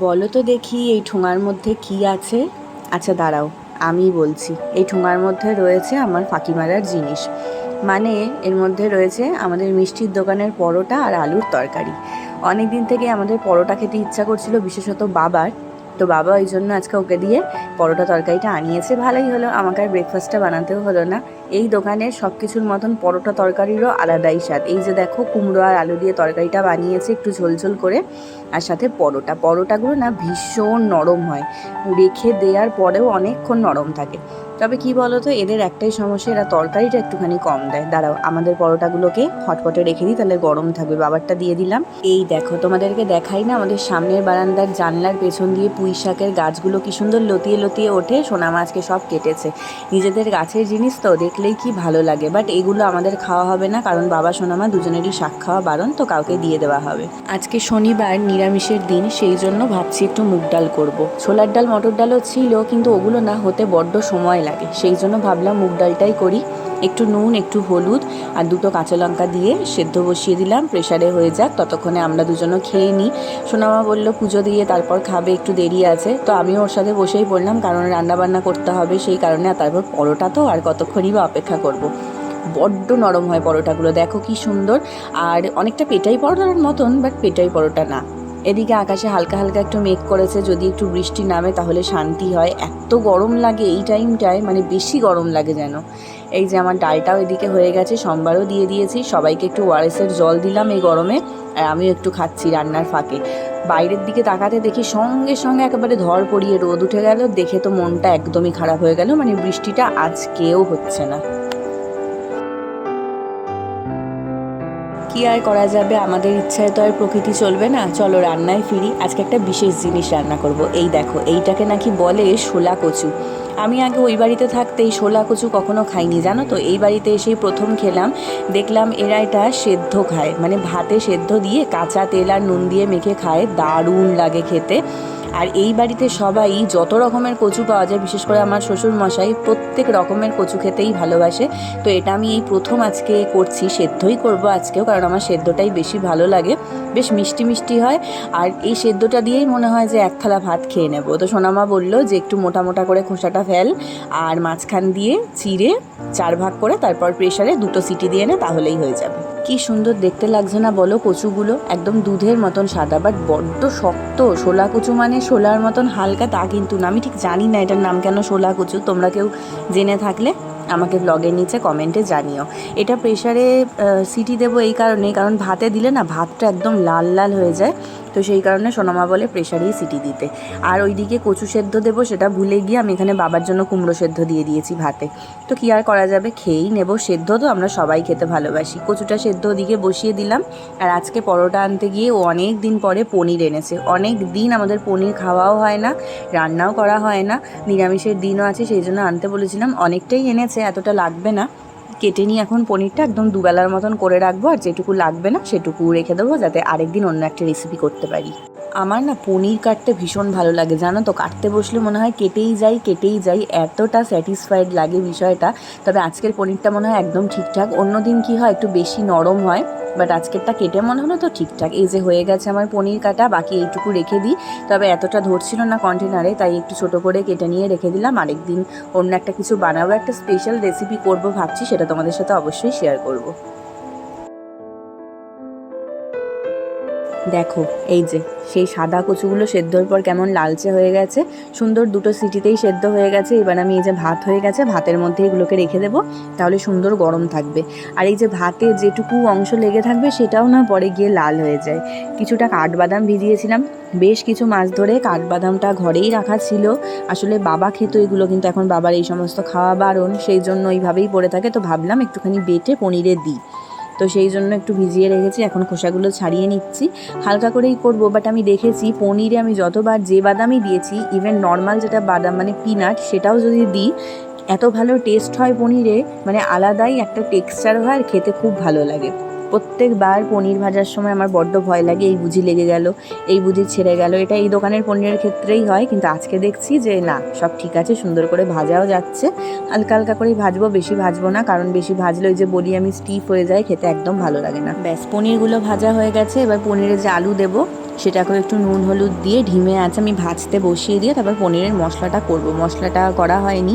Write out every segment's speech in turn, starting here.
বলো তো দেখি, এই ঠোঙার মধ্যে কি আছে? আচ্ছা দাঁড়াও আমি বলছি। এই ঠোঙার মধ্যে রয়েছে আমার ফাঁকি মারার জিনিস। মানে এর মধ্যে রয়েছে আমাদের মিষ্টির দোকানের পরোটা আর আলুর তরকারি। অনেক দিন থেকে আমাদের পরোটা খেতে ইচ্ছা করছিল, বিশেষত বাবার। তো বাবা ওই জন্য আজকে ওকে দিয়ে পরোটা তরকারিটা আনিয়েছে। ভালোই হলো, আমাকে আর ব্রেকফাস্টটা বানাতেও হলো না। এই দোকানে সব কিছুর মতন পরোটা তরকারিরও আলাদাই স্বাদ। এই যে দেখো, কুমড়ো আর আলু দিয়ে তরকারিটা বানিয়েছে একটু ঝোলঝোল করে, আর সাথে পরোটা। পরোটাগুলো না ভীষণ নরম হয়। রেখে দেওয়ার পরেও অনেকক্ষণ নরম থাকে। তবে কি বলতো, এদের একটাই সমস্যা, এরা তরকারিটা একটুখানি কম দেয়। দাঁড়াও, আমাদের পরোটাগুলোকে হটপটে রেখে দিই, তাহলে গরম থাকবে। বাবারটা দিয়ে দিলাম। এই দেখো, তোমাদেরকে দেখাই না, আমাদের সামনের বারান্দার জানলার পেছন দিয়ে পুঁই শাকের গাছগুলো কি সুন্দর লতিয়ে লতিয়ে ওঠে। সোনা মাছকে সব কেটেছে। নিজেদের গাছের জিনিস তো, দেখলেই কি ভালো লাগে। বাট এগুলো আমাদের খাওয়া হবে না, কারণ বাবা সোনামা দুজনেরই শাক খাওয়া বারণ, তো কাউকে দিয়ে দেওয়া হবে। আজকে শনিবার, নিরামিষের দিন, সেই জন্য ভাবছি একটু মুগ ডাল করব। ছোলার ডাল, মটর ডালও ছিল, কিন্তু ওগুলো না হতে বড্ড সময় লাগে। সেই জন্য ভাবলাম মুগ ডালটাই করি। একটু নুন, একটু হলুদ আর দুটো কাঁচা লঙ্কা দিয়ে সেদ্ধ বসিয়ে দিলাম। প্রেশারে হয়ে যাক, ততক্ষণে আমরা দুজনও খেয়ে নিই। সোনামা বলল, পুজো দিয়ে তারপর খাবে, একটু দেরি আছে। তো আমিও ওর সাথে বসেই পড়লাম, কারণ রান্নাবান্না করতে হবে, সেই কারণে আর তারপর পরোটা তো, আর কতক্ষণই বা অপেক্ষা করব। বড্ড নরম হয় পরোটাগুলো, দেখো কি সুন্দর। আর অনেকটা পেটাই পরোটার মতন, বাট পেটাই পরোটা না। এদিকে আকাশে হালকা হালকা একটু মেঘ করেছে, যদি একটু বৃষ্টি নামে তাহলে শান্তি হয়। এত গরম লাগে এই টাইমটায় মানে বেশি গরম লাগে যেন। এই যে আমার ডালটাও এদিকে হয়ে গেছে, সোমবারও দিয়ে দিয়েছি। সবাইকে একটু ওয়ারেসের জল দিলাম এই গরমে, আর আমিও একটু খাচ্ছি রান্নার ফাঁকে। বাইরের দিকে তাকাতে দেখি সঙ্গে সঙ্গে একেবারে ধর পড়িয়ে রোদ উঠে গেল। দেখে তো মনটা একদমই খারাপ হয়ে গেল মানে বৃষ্টিটা আজকেও হচ্ছে না। আর করা যাবে? আমাদের ইচ্ছায় তো আর প্রকৃতি চলবে না। চলো রান্নায় ফিরি। আজকে একটা বিশেষ জিনিস রান্না করব। এই দেখো, এইটাকে নাকি বলে শোলা কচু। আমি আগে ওই বাড়িতে থাকতেই শোলা কচু কখনো খাইনি, জানো তো? এই বাড়িতে এসেই প্রথম খেলাম। দেখলাম এরা এটা সেদ্ধ খায়। মানে ভাতে সেদ্ধ দিয়ে কাঁচা তেল আর নুন দিয়ে মেখে খায়। দারুণ লাগে খেতে। আর এই বাড়িতে সবাই যত রকমের কচু পাওয়া যায়, বিশেষ করে আমার শ্বশুর মশাই প্রত্যেক রকমের কচু খেতেই ভালোবাসে। তো এটা আমি এই প্রথম আজকে করছি, সেদ্ধই করব আজকেও, কারণ আমার সেদ্ধটাই বেশি ভালো লাগে। বেশ মিষ্টি মিষ্টি হয়। আর এই সেদ্ধটা দিয়েই মনে হয় যে এক থালা ভাত খেয়ে নেব। তো সোনামা বলল যে একটু মোটা মোটা করে খোসাটা ফেল আর মাঝখান দিয়ে চিড়ে চার ভাগ করে তারপর প্রেশারে দুটো সিটি দিয়ে নে, তাহলেই হয়ে যাবে। কি সুন্দর দেখতে লাগছে না বলো কচুগুলো? একদম দুধের মতন সাদা বাট বড্ড শক্ত। শোলা কচু মানে শোলার মতন হালকা, তা কিন্তু না। আমি ঠিক জানি না এটার নাম কেন শোলা কচু। তোমরা কেউ জেনে থাকলে আমাকে ব্লগের নিচে কমেন্টে জানিও। এটা প্রেশারে সিটি দেবো এই কারণে, কারণ ভাতে দিলে না ভাতটা একদম লাল লাল হয়ে যায়। তো সেই কারণে সোনামা বলে প্রেশারেই সিটি দিতে। আর ওইদিকে কচু সেদ্ধ দেবো, সেটা ভুলে গিয়ে আমি এখানে বাবার জন্য কুমড়ো সেদ্ধ দিয়ে দিয়েছি ভাতে। তো কী আর করা যাবে? খেয়েই নেব সেদ্ধ তো, আমরা সবাই খেতে ভালোবাসি। কচুটা সেদ্ধ ওদিকে বসিয়ে দিলাম। আর আজকে পরোটা আনতে গিয়ে ও অনেক দিন পরে পনির এনেছে। অনেক দিন আমাদের পনির খাওয়াও হয় না, রান্নাও করা হয় না, নিরামিষের দিনও আছে, সেই জন্য আনতে বলেছিলাম। অনেকটাই এনেছে। এতটা লাগবে না। কেটে নিয়ে এখন পনিরটা একদম দুবেলার মতন করে রাখব, আর যেটুকু লাগবে না সেটুকু রেখে দেবো, যাতে আরেকদিন অন্য একটা রেসিপি করতে পারি। আমার না পনির কাটতে ভীষণ ভালো লাগে, জানো তো? কাটতে বসলে মনে হয় কেটেই যাই কেটেই যাই, এতটা স্যাটিসফাইড লাগে বিষয়টা। তবে আজকের পনিরটা মনে হয় একদম ঠিকঠাক। অন্য দিন কী হয়, একটু বেশি নরম হয় বাট আজকেরটা কেটে মনে হলো তো ঠিকঠাক। এই যে হয়ে গেছে আমার পনির কাটা, বাকি এইটুকু রেখে দিই। তবে এতটা ধরছিল না কন্টেনারে তাই একটু ছোট করে কেটে নিয়ে রেখে দিলাম। আরেকদিন অন্য একটা কিছু বানাবো, একটা স্পেশাল রেসিপি করব ভাবছি, সেটা তোমাদের সাথে অবশ্যই শেয়ার করব। দেখো, এই যে, সেই সাদা কচুগুলো সেদ্ধর পর কেমন লালচে হয়ে গেছে। সুন্দর দুটো সিটিতেই সেদ্ধ হয়ে গেছে। এবার আমি এই যে ভাত হয়ে গেছে, ভাতের মধ্যে এগুলোকে রেখে দেবো। তাহলে সুন্দর গরম থাকবে। আর এই যে ভাতে যেটুকু অংশ লেগে থাকবে, সেটাও না পরে গিয়ে লাল হয়ে যায়। কিছুটা কাঠবাদাম ভিজিয়েছিলাম। বেশ কিছু মাছ ধরে কাঠবাদামটা ঘরেই রাখা ছিল। আসলে বাবা খেত এগুলো, কিন্তু এখন বাবার এই সমস্ত খাওয়া বারণ, সেই জন্য ওইভাবেই পড়ে থাকে। তো ভাবলাম একটুখানি বেটে পনিরে দিই। তো সেই জন্য একটু ভিজিয়ে রেখেছি, এখন খোসাগুলো ছাড়িয়ে নিচ্ছি। হালকা করেই করব বাট আমি দেখেছি পনিরে আমি যতবার যে বাদামই দিয়েছি ইভেন নর্মাল যেটা বাদাম মানে পিনাট সেটাও যদি দিই, এত ভালো টেস্ট হয় পনিরে মানে আলাদাই একটা টেক্সচার হয় আর খেতে খুব ভালো লাগে। প্রত্যেকবার পনির ভাজার সময় আমার বড্ড ভয় লাগে, এই বুঝি লেগে গেল, এই বুঝি ছেড়ে গেল। এটা এই দোকানের পনিরের ক্ষেত্রেই হয়, কিন্তু আজকে দেখছি যে না, সব ঠিক আছে, সুন্দর করে ভাজাও যাচ্ছে। হালকা হালকা করেই ভাজবো, বেশি ভাজবো না, কারণ বেশি ভাজলে ওই যে বলি আমি স্টিফ হয়ে যায়, খেতে একদম ভালো লাগে না। ব্যাস, পনিরগুলো ভাজা হয়ে গেছে, এবার পনিরে যে আলু দেবো, সেটাকেও একটু নুন, হলুদ দিয়ে ঢিমে আছে, আমি ভাজতে বসিয়ে দিয়ে তারপর পনিরের মশলাটা করব। মশলাটা করা হয়নি।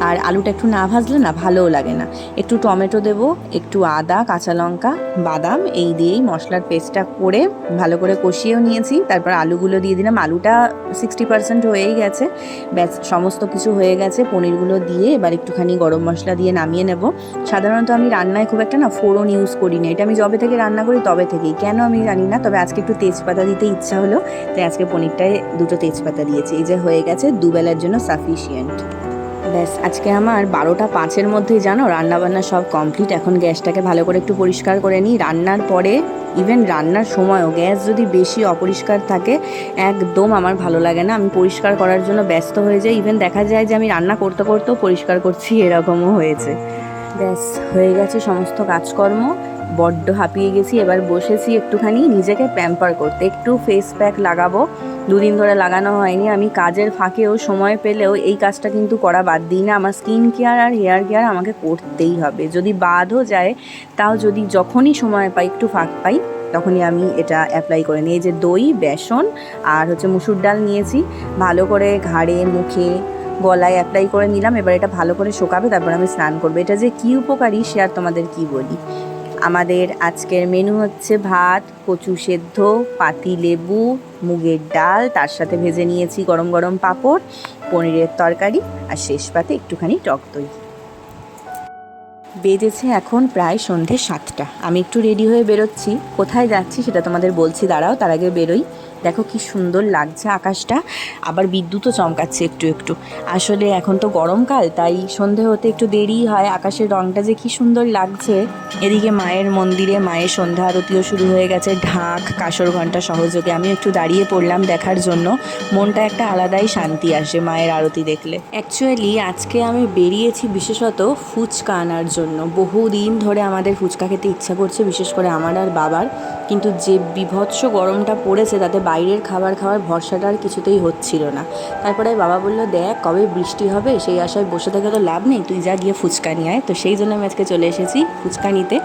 আর আলুটা একটু না ভাজলে না ভালোও লাগে না। একটু টমেটো দেব, একটু আদা, কাঁচা লঙ্কা, বাদাম, এই দিয়েই মশলার পেস্টটা করে ভালো করে কষিয়েও নিয়েছি। তারপর আলুগুলো দিয়ে দিলাম। আলুটা সিক্সটি পার্সেন্ট হয়েই গেছে। ব্যাস, সমস্ত কিছু হয়ে গেছে। পনিরগুলো দিয়ে এবার একটুখানি গরম মশলা দিয়ে নামিয়ে নেব। সাধারণত আমি রান্নায় খুব একটা না ফোড়ন ইউজ করি না। এটা আমি যবে থেকে রান্না করি তবে থেকেই। কেন আমি জানি না, তবে আজকে একটু তেজপাতা দিতে ইচ্ছা হলো। তাই আজকে পনিরটায় দুটো তেজপাতা দিয়েছি। এই যে হয়ে গেছে দুবেলার জন্য সাফিসিয়েন্ট ব্যাস, আজকে আমার বারোটা পাঁচের মধ্যেই জানো, রান্নাবান্না সব কমপ্লিট এখন গ্যাসটাকে ভালো করে একটু পরিষ্কার করে নিই। রান্নার পরে ইভেন রান্নার সময়ও, গ্যাস যদি বেশি অপরিষ্কার থাকে, একদম আমার ভালো লাগে না। আমি পরিষ্কার করার জন্য ব্যস্ত হয়ে যাই। ইভেন দেখা যায় যে আমি রান্না করতে করতেও পরিষ্কার করছি, এরকমও হয়েছে। ব্যাস, হয়ে গেছে সমস্ত কাজকর্ম। বড্ড হাঁপিয়ে গেছি, এবার বসেছি একটুখানি নিজেকে প্যাম্পার করতে। একটু ফেস প্যাক লাগাবো। দুদিন ধরে লাগানো হয়নি। আমি কাজের ফাঁকেও সময় পেলেও এই কাজটা কিন্তু করা বাদ দিই না। আমার স্কিন কেয়ার আর হেয়ার কেয়ার আমাকে করতেই হবে। যদি বাদও যায়, তাও যদি যখনই সময় পাই, একটু ফাঁক পাই, তখনই আমি এটা অ্যাপ্লাই করে নিই। যে দই, বেসন আর হচ্ছে মুসুর ডাল নিয়েছি। ভালো করে ঘাড়ে, মুখে, গলায় অ্যাপ্লাই করে নিলাম। এবার এটা ভালো করে শোকাবে, তারপর আমি স্নান করব। এটা যে কী উপকারী সে আর তোমাদের কি বলি? আমাদের আজকের মেনু হচ্ছে ভাত, কচু সেদ্ধ, পাতি লেবু, মুগের ডাল, তার সাথে ভেজে নিয়েছি গরম গরম পাঁপড়, পনিরের তরকারি আর শেষ পাতে একটুখানি টক দই। বেজেছে এখন প্রায় সন্ধে সাতটা। আমি একটু রেডি হয়ে বেরোচ্ছি। কোথায় যাচ্ছি সেটা তোমাদের বলছি, দাঁড়াও, তার আগে বেরোই। দেখো কি সুন্দর লাগছে আকাশটা। আবার বিদ্যুৎও চমকাচ্ছে একটু একটু। আসলে এখন তো গরমকাল, তাই সন্ধে হতে একটু দেরি হয়। আকাশের রংটা যে কি সুন্দর লাগছে। এদিকে মায়ের মন্দিরে মায়ের সন্ধ্যা আরতিও শুরু হয়ে গেছে। ঢাক কাসর ঘণ্টা সহযোগে আমি একটু দাঁড়িয়ে পড়লাম দেখার জন্য। মনটা একটা আলাদাই শান্তি আসে মায়ের আরতি দেখলে। অ্যাকচুয়ালি আজকে আমি বেরিয়েছি বিশেষত ফুচকা আনার জন্য। বহুদিন ধরে আমাদের ফুচকা খেতে ইচ্ছা করছে, বিশেষ করে আমার আর বাবার। কিন্তু যে বিভৎস গরমটা পড়েছে, তাতে বাইরের খাবার খাওয়ার ভরসাটা আর কিছুতেই হচ্ছিল না। তারপরে বাবা বলল, দেখ, কবে বৃষ্টি হবে, সেই আশায় বসে থেকে তো লাভ নেই, তুই যা গিয়ে ফুচকা নিয়ে আয়। তো সেই জন্য আমি আজকে চলে এসেছি ফুচকা নিতে।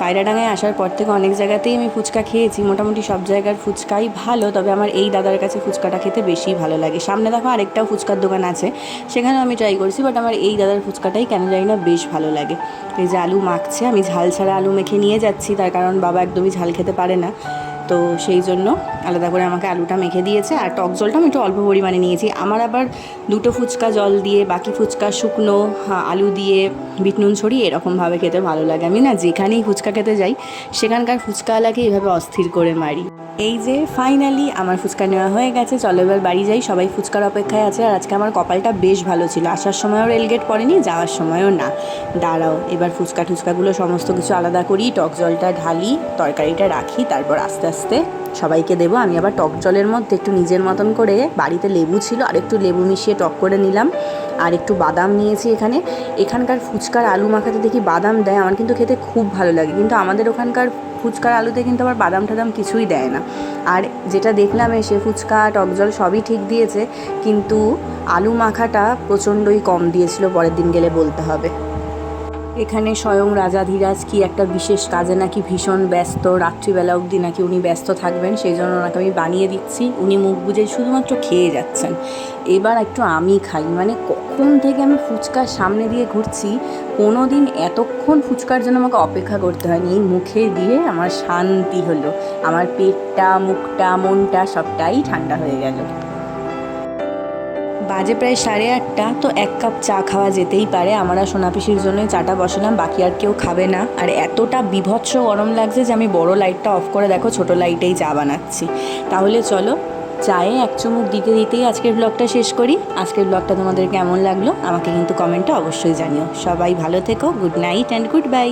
পায়রাডাঙ্গায় আসার পর থেকে অনেক জায়গাতেই আমি ফুচকা খেয়েছি। মোটামুটি সব জায়গার ফুচকাই ভালো, তবে আমার এই দাদার কাছে ফুচকাটা খেতে বেশি ভালো লাগে। সামনে দেখো আরেকটাও ফুচকার দোকান আছে, সেখানেও আমি ট্রাই করছি বাট আমার এই দাদার ফুচকাটাই কেন জানি না বেশ ভালো লাগে। এই যে আলু মাখছে, আমি ঝাল ছাড়া আলু মেখে নিয়ে যাচ্ছি, তার কারণ বাবা একদমই ঝাল খেতে পারে না। তো সেই জন্য আলাদা করে আমাকে আলুটা মেখে দিয়েছে আর টক জলটা আমি একটু অল্প পরিমাণে নিয়েছি। আমার আবার দুটো ফুচকা জল দিয়ে, বাকি ফুচকা শুকনো আলু দিয়ে, বিট নুন ছড়িয়ে এরকমভাবে খেতে ভালো লাগে। আমি না যেখানেই ফুচকা খেতে যাই, সেখানকার ফুচকাওয়ালাকে এইভাবে অস্থির করে মারি। এই যে ফাইনালি আমার ফুচকা নেওয়া হয়ে গেছে, চলো এবার বাড়ি যাই, সবাই ফুচকার অপেক্ষায় আছে আর আজকে আমার কপালটা বেশ ভালো ছিল। আসার সময়ও রেলগেট পড়েনি, যাওয়ার সময়ও না। দাঁড়াও, এবার ফুচকা টুচকাগুলো সমস্ত কিছু আলাদা করি, টক জলটা ঢালি, তরকারিটা রাখি, তারপর আস্তে আস্তে সবাইকে দেবো, আমি আবার টক জলের মধ্যে একটু নিজের মতন করে বাড়িতে লেবু ছিল, আর একটু লেবু মিশিয়ে টক করে নিলাম। আর একটু বাদাম নিয়েছি এখানে। এখানকার ফুচকার আলু মাখাতে দেখি বাদাম দেয়, আমার কিন্তু খেতে খুব ভালো লাগে। কিন্তু আমাদের ওখানকার ফুচকার আলুতে কিন্তু আবার বাদাম টাদাম কিছুই দেয় না। আর যেটা দেখলাম এসে ফুচকা, টক জল সবই ঠিক দিয়েছে, কিন্তু আলু মাখাটা প্রচণ্ডই কম দিয়েছিল, পরের দিন গেলে বলতে হবে। এখানে স্বয়ং রাজাধিরাজ কি একটা বিশেষ কাজে নাকি ভীষণ ব্যস্ত? রাত্রিবেলা অবধি নাকি উনি ব্যস্ত থাকবেন? সেই জন্য ওনাকে আমি বানিয়ে দিচ্ছি। উনি মুখ বুঝে শুধুমাত্র খেয়ে যাচ্ছেন। এবার একটু আমি খাই। মানে কখন থেকে আমি ফুচকার সামনে দিয়ে ঘুরছি কোনো দিন এতক্ষণ ফুচকার জন্য আমাকে অপেক্ষা করতে হয়নি। এই মুখে দিয়ে আমার শান্তি হলো। আমার পেটটা, মুখটা, মনটা সবটাই ঠান্ডা হয়ে গেল। বাজে প্রায় সাড়ে আটটা, তো এক কাপ চা খাওয়া যেতেই পারে। আমরা সোনাপিসির জন্যই চাটা বসালাম, বাকি আর কেউ খাবে না। আর এতটা বিভৎস গরম লাগছে যে আমি বড় লাইটটা অফ করে দেখো, ছোট লাইটেই চা বানাচ্ছি। তাহলে চলো, চায়ে এক চুমুক দিতে দিতেই আজকের ব্লগটা শেষ করি। আজকের ব্লগটা তোমাদের কেমন লাগল, আমাকে কিন্তু কমেন্টে অবশ্যই জানিও। সবাই ভালো থেকো good night and good bye